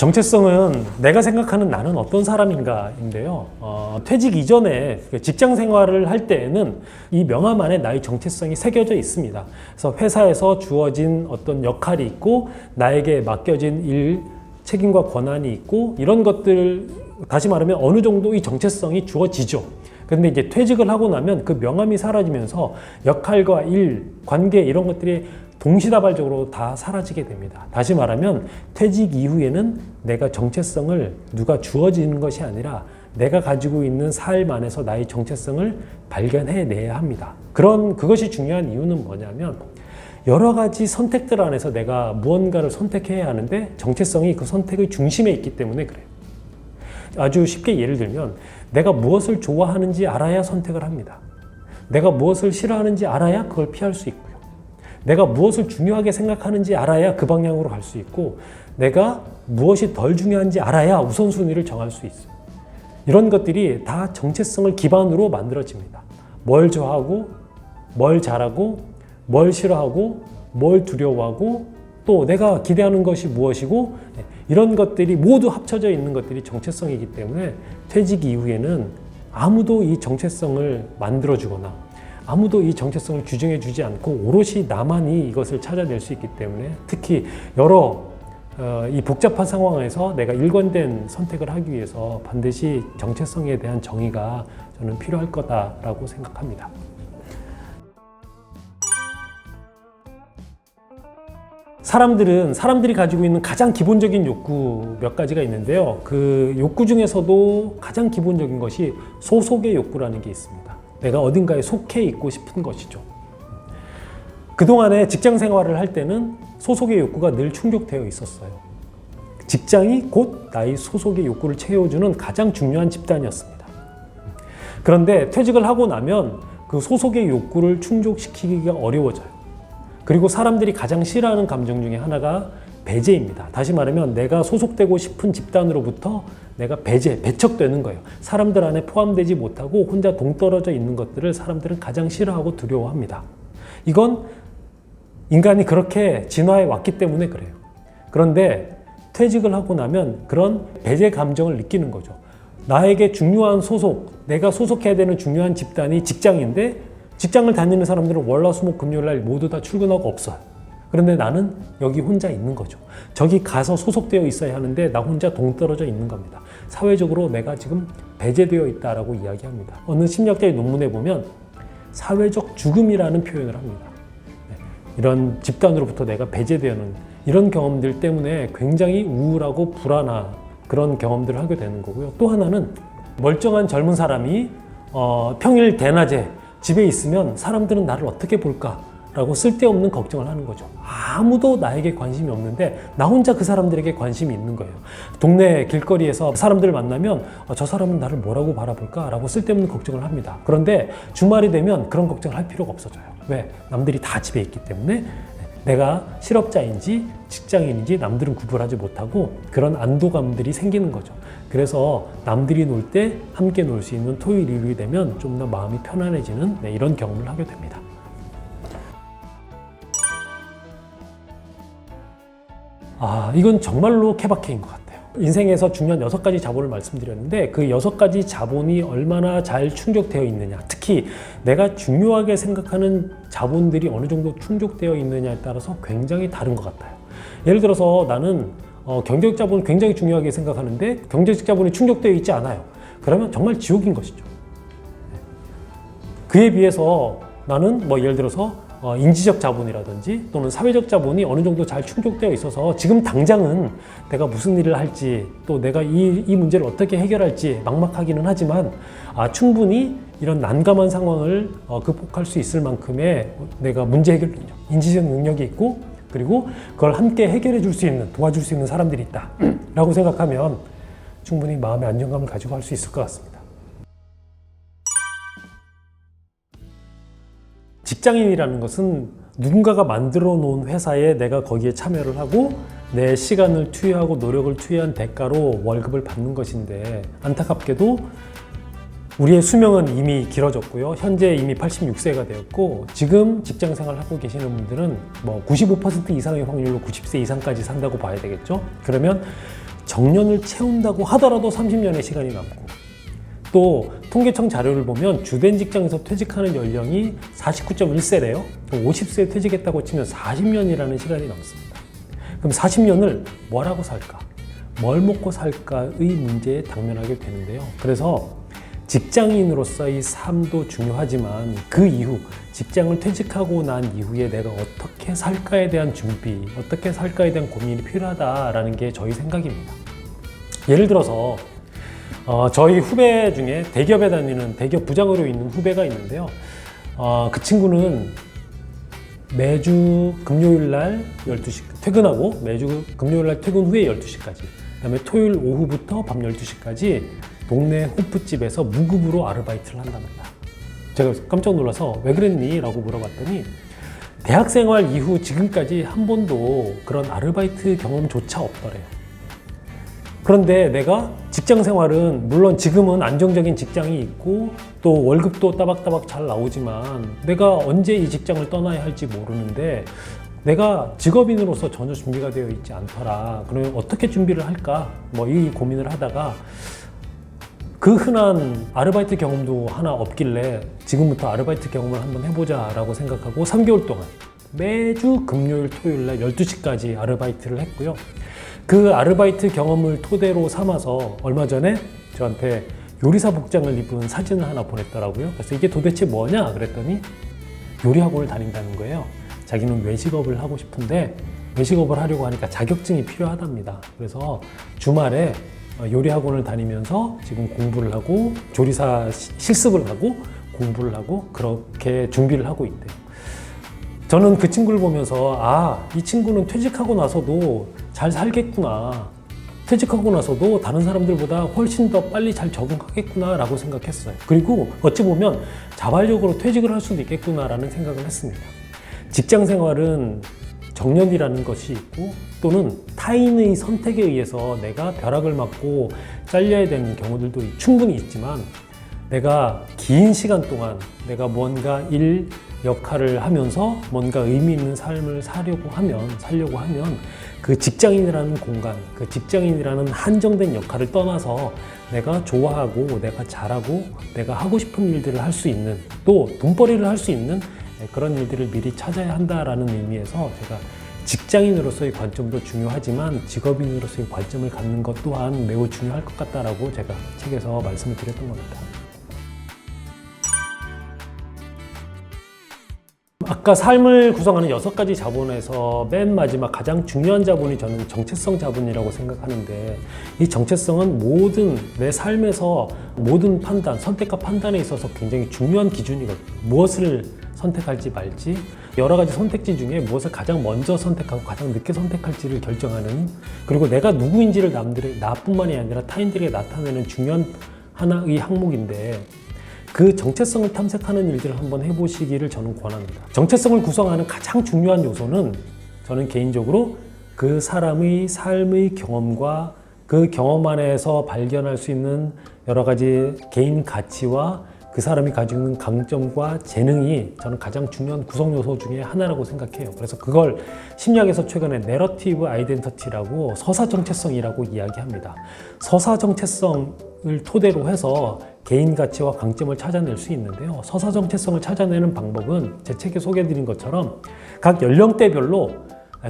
정체성은 내가 생각하는 나는 어떤 사람인가인데요. 어, 퇴직 이전에 그 직장 생활을 할 때에는 이 명함 안에 나의 정체성이 새겨져 있습니다. 그래서 회사에서 주어진 어떤 역할이 있고 나에게 맡겨진 일 책임과 권한이 있고 이런 것들 다시 말하면 어느 정도 이 정체성이 주어지죠. 근데 이제 퇴직을 하고 나면 그 명함이 사라지면서 역할과 일, 관계 이런 것들이 동시다발적으로 다 사라지게 됩니다. 다시 말하면 퇴직 이후에는 내가 정체성을 누가 주어지는 것이 아니라 내가 가지고 있는 삶 안에서 나의 정체성을 발견해내야 합니다. 그런 그것이 중요한 이유는 뭐냐면 여러 가지 선택들 안에서 내가 무언가를 선택해야 하는데 정체성이 그 선택의 중심에 있기 때문에 그래요. 아주 쉽게 예를 들면 내가 무엇을 좋아하는지 알아야 선택을 합니다. 내가 무엇을 싫어하는지 알아야 그걸 피할 수 있고요. 내가 무엇을 중요하게 생각하는지 알아야 그 방향으로 갈 수 있고 내가 무엇이 덜 중요한지 알아야 우선순위를 정할 수 있어요. 이런 것들이 다 정체성을 기반으로 만들어집니다. 뭘 좋아하고 뭘 잘하고 뭘 싫어하고 뭘 두려워하고 또 내가 기대하는 것이 무엇이고 네, 이런 것들이 모두 합쳐져 있는 것들이 정체성이기 때문에 퇴직 이후에는 아무도 이 정체성을 만들어주거나 아무도 이 정체성을 규정해 주지 않고 오롯이 나만이 이것을 찾아낼 수 있기 때문에 특히 여러 어, 이 복잡한 상황에서 내가 일관된 선택을 하기 위해서 반드시 정체성에 대한 정의가 저는 필요할 거다라고 생각합니다. 사람들은 사람들이 가지고 있는 가장 기본적인 욕구 몇 가지가 있는데요. 그 욕구 중에서도 가장 기본적인 것이 소속의 욕구라는 게 있습니다. 내가 어딘가에 속해 있고 싶은 것이죠. 그동안에 직장 생활을 할 때는 소속의 욕구가 늘 충족되어 있었어요. 직장이 곧 나의 소속의 욕구를 채워주는 가장 중요한 집단이었습니다. 그런데 퇴직을 하고 나면 그 소속의 욕구를 충족시키기가 어려워져요. 그리고 사람들이 가장 싫어하는 감정 중에 하나가 배제입니다. 다시 말하면 내가 소속되고 싶은 집단으로부터 내가 배제, 배척되는 거예요. 사람들 안에 포함되지 못하고 혼자 동떨어져 있는 것들을 사람들은 가장 싫어하고 두려워합니다. 이건 인간이 그렇게 진화해 왔기 때문에 그래요. 그런데 퇴직을 하고 나면 그런 배제 감정을 느끼는 거죠. 나에게 중요한 소속, 내가 소속해야 되는 중요한 집단이 직장인데 직장을 다니는 사람들은 월화수목 금요일 날 모두 다 출근하고 없어요. 그런데 나는 여기 혼자 있는 거죠. 저기 가서 소속되어 있어야 하는데 나 혼자 동떨어져 있는 겁니다. 사회적으로 내가 지금 배제되어 있다라고 이야기합니다. 어느 심리학자의 논문에 보면 사회적 죽음이라는 표현을 합니다. 네, 이런 집단으로부터 내가 배제되는 이런 경험들 때문에 굉장히 우울하고 불안한 그런 경험들을 하게 되는 거고요. 또 하나는 멀쩡한 젊은 사람이 어, 평일 대낮에 집에 있으면 사람들은 나를 어떻게 볼까? 라고 쓸데없는 걱정을 하는 거죠. 아무도 나에게 관심이 없는데 나 혼자 그 사람들에게 관심이 있는 거예요. 동네 길거리에서 사람들을 만나면 어, 저 사람은 나를 뭐라고 바라볼까? 라고 쓸데없는 걱정을 합니다. 그런데 주말이 되면 그런 걱정을 할 필요가 없어져요. 왜? 남들이 다 집에 있기 때문에 내가 실업자인지 직장인인지 남들은 구분하지 못하고 그런 안도감들이 생기는 거죠. 그래서 남들이 놀 때 함께 놀 수 있는 토요일, 일요일이 되면 좀 더 마음이 편안해지는 네, 이런 경험을 하게 됩니다. 아, 이건 정말로 케바케인 것 같아요. 인생에서 중요한 여섯 가지 자본을 말씀드렸는데 그 여섯 가지 자본이 얼마나 잘 충족되어 있느냐. 특히 내가 중요하게 생각하는 자본들이 어느 정도 충족되어 있느냐에 따라서 굉장히 다른 것 같아요. 예를 들어서 나는 어, 경제적 자본을 굉장히 중요하게 생각하는데 경제적 자본이 충족되어 있지 않아요. 그러면 정말 지옥인 것이죠. 그에 비해서 나는 뭐 예를 들어서 어, 인지적 자본이라든지 또는 사회적 자본이 어느 정도 잘 충족되어 있어서 지금 당장은 내가 무슨 일을 할지 또 내가 이, 이 문제를 어떻게 해결할지 막막하기는 하지만 아, 충분히 이런 난감한 상황을 어, 극복할 수 있을 만큼의 내가 문제 해결 능력, 인지적 능력이 있고 그리고 그걸 함께 해결해 줄 수 있는 도와줄 수 있는 사람들이 있다 라고 생각하면 충분히 마음의 안정감을 가지고 할 수 있을 것 같습니다. 직장인이라는 것은 누군가가 만들어 놓은 회사에 내가 거기에 참여를 하고 내 시간을 투여하고 노력을 투여한 대가로 월급을 받는 것인데 안타깝게도 우리의 수명은 이미 길어졌고요. 현재 이미 86세가 되었고 지금 직장 생활 하고 계시는 분들은 뭐 95% 이상의 확률로 90세 이상까지 산다고 봐야 되겠죠. 그러면 정년을 채운다고 하더라도 30년의 시간이 남고 또 통계청 자료를 보면 주된 직장에서 퇴직하는 연령이 49.1세래요. 50세에 퇴직했다고 치면 40년이라는 시간이 남습니다. 그럼 40년을 뭐라고 살까? 뭘 먹고 살까의 문제에 당면하게 되는데요. 그래서 직장인으로서의 삶도 중요하지만 그 이후 직장을 퇴직하고 난 이후에 내가 어떻게 살까에 대한 준비, 어떻게 살까에 대한 고민이 필요하다라는 게 저희 생각입니다. 예를 들어서 어, 저희 후배 중에 대기업에 다니는 대기업 부장으로 있는 후배가 있는데요. 어, 그 친구는 매주 금요일 날 12시 퇴근하고 매주 금요일 날 퇴근 후에 12시까지 그다음에 토요일 오후부터 밤 12시까지 동네 호프집에서 무급으로 아르바이트를 한답니다. 제가 깜짝 놀라서 왜 그랬니? 라고 물어봤더니 대학 생활 이후 지금까지 한 번도 그런 아르바이트 경험조차 없더래요. 그런데 내가 직장 생활은 물론 지금은 안정적인 직장이 있고 또 월급도 따박따박 잘 나오지만 내가 언제 이 직장을 떠나야 할지 모르는데 내가 직업인으로서 전혀 준비가 되어 있지 않더라. 그러면 어떻게 준비를 할까? 뭐 이 고민을 하다가 그 흔한 아르바이트 경험도 하나 없길래 지금부터 아르바이트 경험을 한번 해보자 라고 생각하고 3개월 동안 매주 금요일 토요일 날 12시까지 아르바이트를 했고요. 그 아르바이트 경험을 토대로 삼아서 얼마 전에 저한테 요리사 복장을 입은 사진을 하나 보냈더라고요. 그래서 이게 도대체 뭐냐 그랬더니 요리학원을 다닌다는 거예요. 자기는 외식업을 하고 싶은데 외식업을 하려고 하니까 자격증이 필요하답니다. 그래서 주말에 요리학원을 다니면서 지금 공부를 하고 조리사 시- 실습을 하고 공부를 하고 그렇게 준비를 하고 있대요. 저는 그 친구를 보면서 아, 이 친구는 퇴직하고 나서도 잘 살겠구나. 퇴직하고 나서도 다른 사람들보다 훨씬 더 빨리 잘 적응하겠구나라고 생각했어요. 그리고 어찌 보면 자발적으로 퇴직을 할 수도 있겠구나라는 생각을 했습니다. 직장 생활은 정년이라는 것이 있고 또는 타인의 선택에 의해서 내가 벼락을 맞고 잘려야 되는 경우들도 충분히 있지만 내가 긴 시간 동안 내가 뭔가 일 역할을 하면서 뭔가 의미 있는 삶을 사려고 하면 살려고 하면 그 직장인이라는 공간, 그 직장인이라는 한정된 역할을 떠나서 내가 좋아하고 내가 잘하고 내가 하고 싶은 일들을 할 수 있는 또 돈벌이를 할 수 있는 그런 일들을 미리 찾아야 한다라는 의미에서 제가 직장인으로서의 관점도 중요하지만 직업인으로서의 관점을 갖는 것 또한 매우 중요할 것 같다라고 제가 책에서 말씀을 드렸던 겁니다. 아까 삶을 구성하는 여섯 가지 자본에서 맨 마지막 가장 중요한 자본이 저는 정체성 자본이라고 생각하는데 이 정체성은 모든 내 삶에서 모든 판단, 선택과 판단에 있어서 굉장히 중요한 기준이거든요. 무엇을 선택할지 말지 여러 가지 선택지 중에 무엇을 가장 먼저 선택하고 가장 늦게 선택할지를 결정하는 그리고 내가 누구인지를 남들의 나뿐만이 아니라 타인들에게 나타내는 중요한 하나의 항목인데 그 정체성을 탐색하는 일들을 한번 해보시기를 저는 권합니다. 정체성을 구성하는 가장 중요한 요소는 저는 개인적으로 그 사람의 삶의 경험과 그 경험 안에서 발견할 수 있는 여러 가지 개인 가치와 그 사람이 가지고 있는 강점과 재능이 저는 가장 중요한 구성 요소 중에 하나라고 생각해요. 그래서 그걸 심리학에서 최근에 내러티브 아이덴티티라고 서사 정체성이라고 이야기합니다. 서사 정체성을 토대로 해서 개인 가치와 강점을 찾아낼 수 있는데요. 서사 정체성을 찾아내는 방법은 제 책에 소개해드린 것처럼 각 연령대별로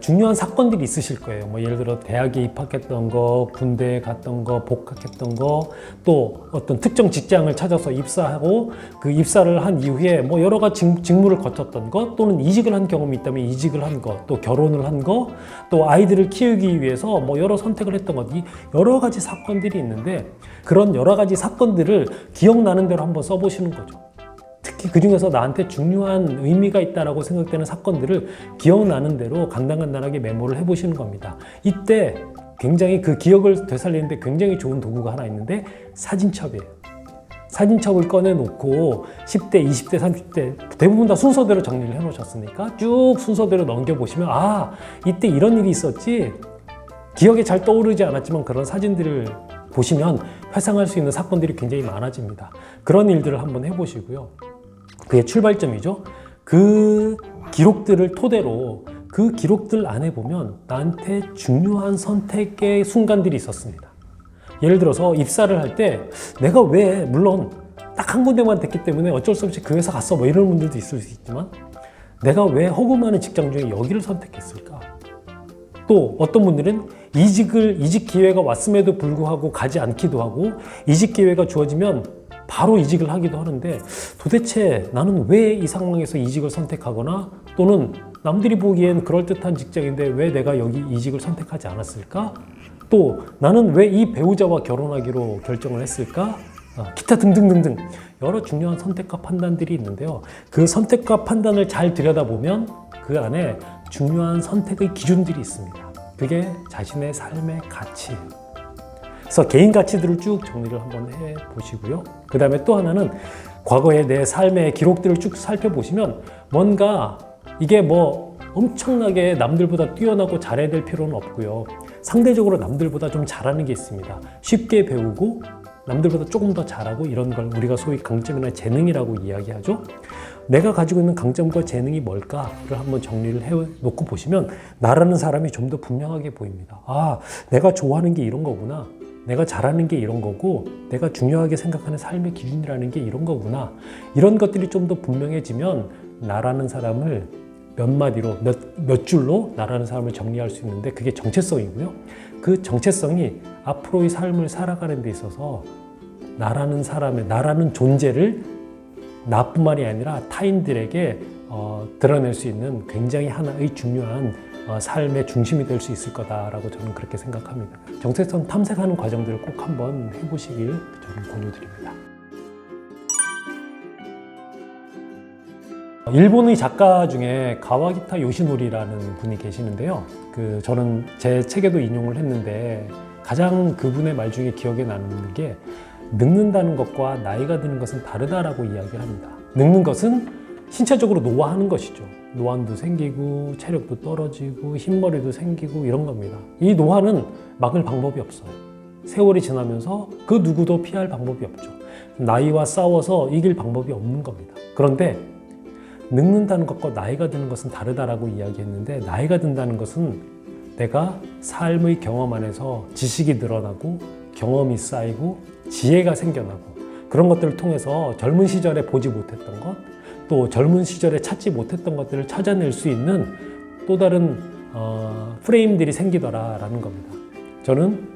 중요한 사건들이 있으실 거예요. 뭐 예를 들어 대학에 입학했던 거, 군대에 갔던 거, 복학했던 거, 또 어떤 특정 직장을 찾아서 입사하고 그 입사를 한 이후에 뭐 여러 가지 직- 직무를 거쳤던 것, 또는 이직을 한 경험이 있다면 이직을 한 것, 또 결혼을 한 것, 또 아이들을 키우기 위해서 뭐 여러 선택을 했던 것, 이 여러 가지 사건들이 있는데 그런 여러 가지 사건들을 기억나는 대로 한번 써보시는 거죠. 그 중에서 나한테 중요한 의미가 있다라고 생각되는 사건들을 기억나는 대로 간단간단하게 메모를 해보시는 겁니다. 이때 굉장히 그 기억을 되살리는데 굉장히 좋은 도구가 하나 있는데 사진첩이에요. 사진첩을 꺼내놓고 10대, 20대, 30대 대부분 다 순서대로 정리를 해놓으셨으니까 쭉 순서대로 넘겨보시면 아 이때 이런 일이 있었지 기억에 잘 떠오르지 않았지만 그런 사진들을 보시면 회상할 수 있는 사건들이 굉장히 많아집니다. 그런 일들을 한번 해보시고요. 그게 출발점이죠. 그 기록들을 토대로 그 기록들 안에 보면 나한테 중요한 선택의 순간들이 있었습니다. 예를 들어서 입사를 할 때 내가 왜 물론 딱 한 군데만 됐기 때문에 어쩔 수 없이 그 회사 갔어 뭐 이런 분들도 있을 수 있지만 내가 왜 허구 많은 직장 중에 여기를 선택했을까? 또 어떤 분들은 이직을 이직 기회가 왔음에도 불구하고 가지 않기도 하고 이직 기회가 주어지면 바로 이직을 하기도 하는데 도대체 나는 왜 이 상황에서 이직을 선택하거나 또는 남들이 보기엔 그럴듯한 직장인데 왜 내가 여기 이직을 선택하지 않았을까? 또 나는 왜 이 배우자와 결혼하기로 결정을 했을까? 아, 기타 등등등등 여러 중요한 선택과 판단들이 있는데요. 그 선택과 판단을 잘 들여다보면 그 안에 중요한 선택의 기준들이 있습니다. 그게 자신의 삶의 가치예요. 그래서 개인 가치들을 쭉 정리를 한번 해 보시고요. 그 다음에 또 하나는 과거의 내 삶의 기록들을 쭉 살펴보시면 뭔가 이게 뭐 엄청나게 남들보다 뛰어나고 잘해야 될 필요는 없고요. 상대적으로 남들보다 좀 잘하는 게 있습니다. 쉽게 배우고 남들보다 조금 더 잘하고 이런 걸 우리가 소위 강점이나 재능이라고 이야기하죠. 내가 가지고 있는 강점과 재능이 뭘까를 한번 정리를 해 놓고 보시면 나라는 사람이 좀 더 분명하게 보입니다. 아, 내가 좋아하는 게 이런 거구나. 내가 잘하는 게 이런 거고, 내가 중요하게 생각하는 삶의 기준이라는 게 이런 거구나. 이런 것들이 좀 더 분명해지면 나라는 사람을 몇 마디로, 몇, 몇 줄로 나라는 사람을 정리할 수 있는데 그게 정체성이고요. 그 정체성이 앞으로의 삶을 살아가는 데 있어서 나라는 사람의, 나라는 존재를 나뿐만이 아니라 타인들에게 어, 드러낼 수 있는 굉장히 하나의 중요한 어, 삶의 중심이 될 수 있을 거다라고 저는 그렇게 생각합니다. 정체성 탐색하는 과정들을 꼭 한번 해보시길 저는 권유드립니다. 일본의 작가 중에 가와기타 요시노리라는 분이 계시는데요. 그 저는 제 책에도 인용을 했는데 가장 그분의 말 중에 기억에 남는 게 늙는다는 것과 나이가 드는 것은 다르다라고 이야기를 합니다. 늙는 것은 신체적으로 노화하는 것이죠. 노안도 생기고 체력도 떨어지고 흰머리도 생기고 이런 겁니다. 이 노화는 막을 방법이 없어요. 세월이 지나면서 그 누구도 피할 방법이 없죠. 나이와 싸워서 이길 방법이 없는 겁니다. 그런데 늙는다는 것과 나이가 드는 것은 다르다라고 이야기했는데 나이가 든다는 것은 내가 삶의 경험 안에서 지식이 늘어나고 경험이 쌓이고 지혜가 생겨나고 그런 것들을 통해서 젊은 시절에 보지 못했던 것, 또 젊은 시절에 찾지 못했던 것들을 찾아낼 수 있는 또 다른 어, 프레임들이 생기더라라는 겁니다. 저는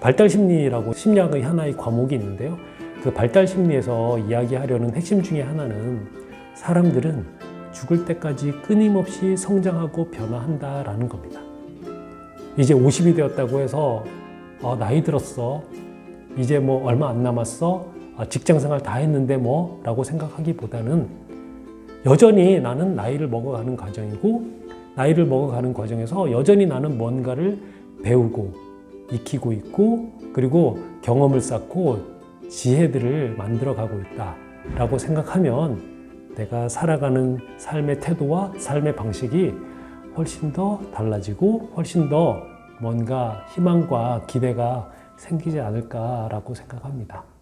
발달 심리라고 심리학의 하나의 과목이 있는데요. 그 발달 심리에서 이야기하려는 핵심 중에 하나는 사람들은 죽을 때까지 끊임없이 성장하고 변화한다라는 겁니다. 이제 50이 되었다고 해서 어, 나이 들었어. 이제 뭐 얼마 안 남았어. 아, 직장 생활 다 했는데 뭐 라고 생각하기보다는 여전히 나는 나이를 먹어가는 과정이고 나이를 먹어가는 과정에서 여전히 나는 뭔가를 배우고 익히고 있고 그리고 경험을 쌓고 지혜들을 만들어가고 있다라고 생각하면 내가 살아가는 삶의 태도와 삶의 방식이 훨씬 더 달라지고 훨씬 더 뭔가 희망과 기대가 생기지 않을까라고 생각합니다.